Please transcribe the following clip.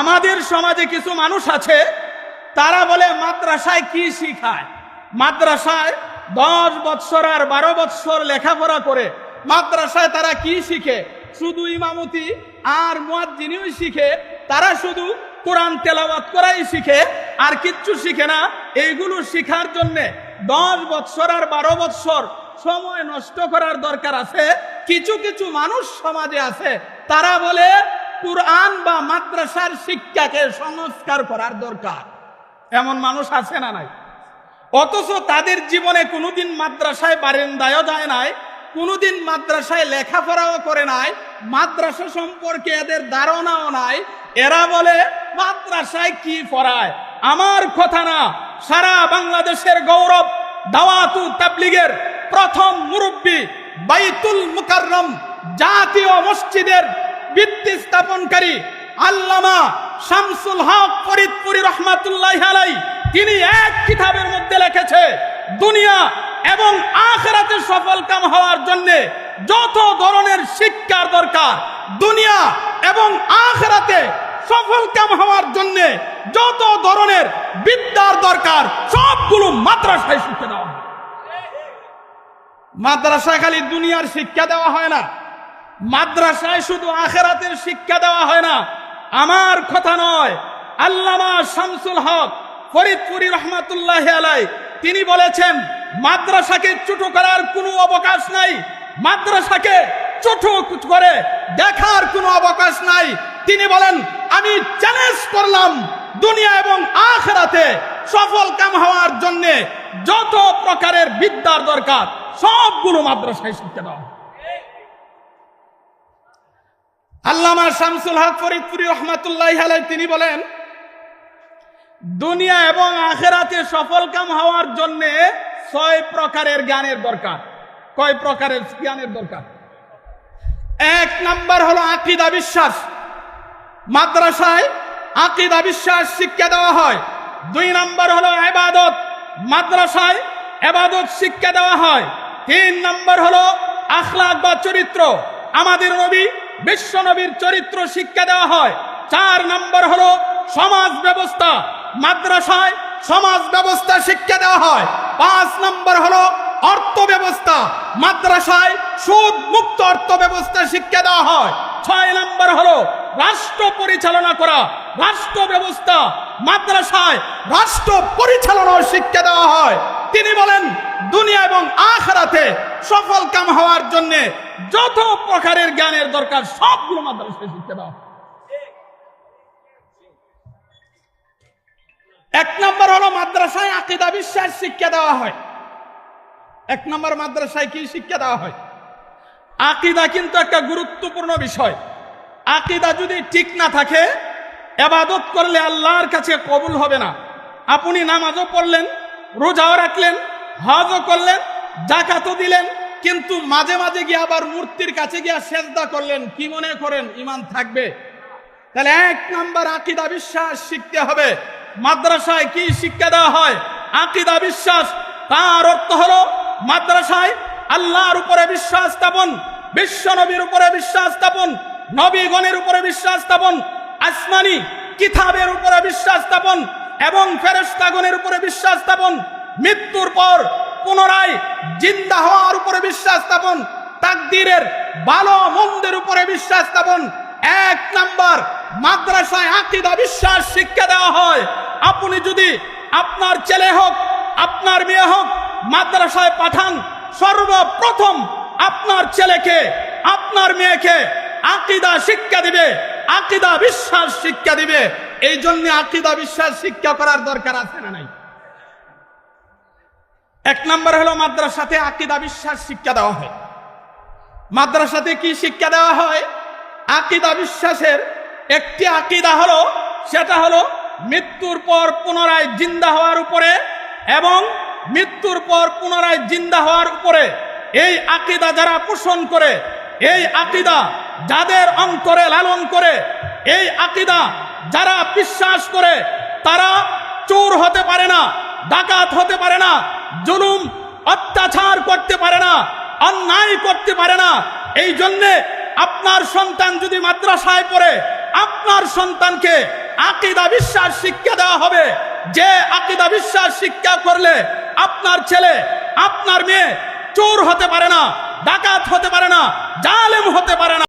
আমাদের সমাজে কিছু মানুষ আছে, তারা বলে মাদ্রাসায় কি শিখায়? মাদ্রাসায় দশ বৎসর আর বারো বৎসর লেখাপড়া করে মাদ্রাসায় তারা কি শিখে? শুধু ইমামতি আর মুয়াজ্জিনিও শিখে, তারা শুধু কোরআন তেলাওয়াত করাই শিখে, আর কিচ্ছু শিখে না। এইগুলো শিখার জন্য দশ বৎসর আর বারো বৎসর সময় নষ্ট করার দরকার আছে। কিছু কিছু মানুষ সমাজে আছে, তারা বলে কোরআন বা মাদ্রাসার শিক্ষাকে সংস্কার করার দরকার। এমন মানুষ আছে না নাই? অথচ তাদের জীবনে কোনোদিন মাদ্রাসায় বারেন্দায়ও যায় নাই, কোনোদিন মাদ্রাসায় লেখাপড়াও করে নাই, মাদ্রাসা সম্পর্কে এদের ধারণাও নাই। এরা বলে, মাদ্রাসায় কি পড়ায়? আমার কথা না, সারা বাংলাদেশের গৌরব দাওয়াতু তাবলিগের প্রথম মুরব্বী বাইতুল মুকাররম জাতীয় মসজিদের ভিত্তি স্থাপনকারী আল্লামা শামসুল হক ফরিদপুরি রহমাতুল্লাহ আলাই, তিনি এক কিতাবের মধ্যে লিখেছে, দুনিয়া এবং আখেরাতে সফল কাম হওয়ার জন্য যত ধরনের শিক্ষার দরকার, দুনিয়া এবং আখেরাতে সফল কাম হওয়ার জন্য যত ধরনের বিদ্যার দরকার, সবগুলো মাদ্রাসায় শিক্ষা দেওয়া মাদ্রাসায় খালি দুনিয়ার শিক্ষা দেওয়া হয় না। মাদ্রাসায় শুধু আখেরাতের শিক্ষা দেওয়া হয় না, আমার কথা নয়, আল্লামা শামসুল হক ফরিদপুরি রহমাতুল্লাহ আলাই, তিনি বলেছেন, মাদ্রাসাকে ছোট করার কোনো অবকাশ নাই, মাদ্রাসাকে ছোট করে দেখার কোনো অবকাশ নাই। তিনি বলেন, আমি চ্যালেঞ্জ করলাম দুনিয়া এবং আখেরাতে সফল কাম হওয়ার জন্য যত প্রকারের বিদ্যার দরকার, সবগুলো মাদ্রাসায় শিক্ষা দেওয়া হয়। আল্লামা শামসুল হক ফরিদপুরি রহমাতুল্লাহ তিনি বলেন, দুনিয়া এবং আখেরাতে সফল কাম হওয়ার জন্য ছয় প্রকারের জ্ঞানের দরকার। কয় প্রকারের জ্ঞানের দরকার? এক নাম্বার হলো আকিদা বিশ্বাস। মাদ্রাসায় আকিদা বিশ্বাস শিক্ষা দেওয়া হয়। দুই নাম্বার হলো এবাদত মাদ্রাসায় এবাদত শিক্ষা দেওয়া হয়। তিন নাম্বার হলো আখলাক বা চরিত্র। আমাদের নবী বিশ্ব নবীর চরিত্র শিক্ষা দেওয়া হয়। চার নম্বর হলো সমাজ ব্যবস্থা। মাদ্রাসায় সমাজ ব্যবস্থা শিক্ষা দেওয়া হয়। পাঁচ নম্বর হলো অর্থ ব্যবস্থা। মাদ্রাসায় সুদ মুক্ত অর্থ ব্যবস্থা শিক্ষা দেওয়া হয়। ছয় নাম্বার হলো রাষ্ট্র পরিচালনা করা। রাষ্ট্র ব্যবস্থা। মাদ্রাসায় রাষ্ট্র পরিচালনার শিক্ষা দেওয়া হয়। তিনি বলেন, দুনিয়া এবং আখরাতে সফল কাম হওয়ার জন্য যত প্রকারের জ্ঞানের দরকার, সবগুলো মাদ্রাসায় দেওয়া হয়। এক নম্বর হলো মাদ্রাসায় আকিদা বিশ্বাস শিক্ষা দেওয়া হয়। এক নম্বর মাদ্রাসায় কি শিক্ষা দেওয়া হয়? আকিদা কিন্তু একটা গুরুত্বপূর্ণ বিষয়। আকিদা যদি ঠিক না থাকে, এবাদত করলে আল্লাহর কাছে কবুল হবে না। আপনি নামাজও পড়লেন, রোজাও রাখলেন, হজও করলেন জাকাতও দিলেন কিন্তু মাঝে মাঝে গিয়ে আবার মূর্তির কাছে গিয়ে সেজদা করলেন। কি মনে করেন? ইমান থাকবে? তাহলে এক নাম্বার আকিদা বিশ্বাস শিখতে হবে। মাদ্রাসায় কি শিক্ষা দেওয়া হয়? আকিদা বিশ্বাস, তার অর্থ হলো মাদ্রাসায় আল্লাহর উপরে বিশ্বাস স্থাপন, বিশ্ব নবীর উপরে বিশ্বাস স্থাপন নবীগণের উপরে বিশ্বাস স্থাপন, আসমানি কিতাবের উপরে বিশ্বাস স্থাপন, এবং ফেরেস্তাগণের উপরে বিশ্বাস স্থাপন। মৃত্যুর পর পুনরায় জিন্দা হওয়ার উপরে বিশ্বাস স্থাপন, তাকদীরের ভালো মন্দের উপরে বিশ্বাস স্থাপন। এক নাম্বার, মাদ্রাসায় আকিদা বিশ্বাস শিক্ষা দেওয়া হয়। আপনি যদি আপনার ছেলে হোক, আপনার মেয়ে হোক, মাদ্রাসায় পাঠান, সর্বপ্রথম আপনার ছেলেকে, আপনার মেয়েকে আকিদা শিক্ষা দিবে, আকিদা বিশ্বাস শিক্ষা দিবে। এই জন্য আকিদা বিশ্বাস শিক্ষা করার দরকার আছে না নাই? এক নম্বর হলো মাদ্রাসাতে আকিদা বিশ্বাস শিক্ষা দেওয়া হয়। মাদ্রাসাতে কি শিক্ষা দেওয়া হয়? আকিদা বিশ্বাসের একটি আকিদা হলো, সেটা হলো মৃত্যুর পর পুনরায় জিন্দা হওয়ার উপরে এবং মৃত্যুর পর পুনরায় জিন্দা হওয়ার উপরে এই আকিদা যারা পোষণ করে, এই আকিদা যাদের অন্তরে লালন করে, এই আকিদা যারা বিশ্বাস করে, তারা চোর হতে পারে না, ডাকাত হতে পারে না জুলুম অত্যাচার করতে পারে না, অন্যায় করতে পারে না। এই জন্যে আপনার সন্তান যদি মাদ্রাসায় পড়ে, আপনার সন্তানকে আকিদা বিশ্বাস শিক্ষা দেওয়া হবে। যে আকিদা বিশ্বাস শিক্ষা করলে আপনার ছেলে, আপনার মেয়ে চোর হতে পারে না, ডাকাত হতে পারে না, জালেম হতে পারে না।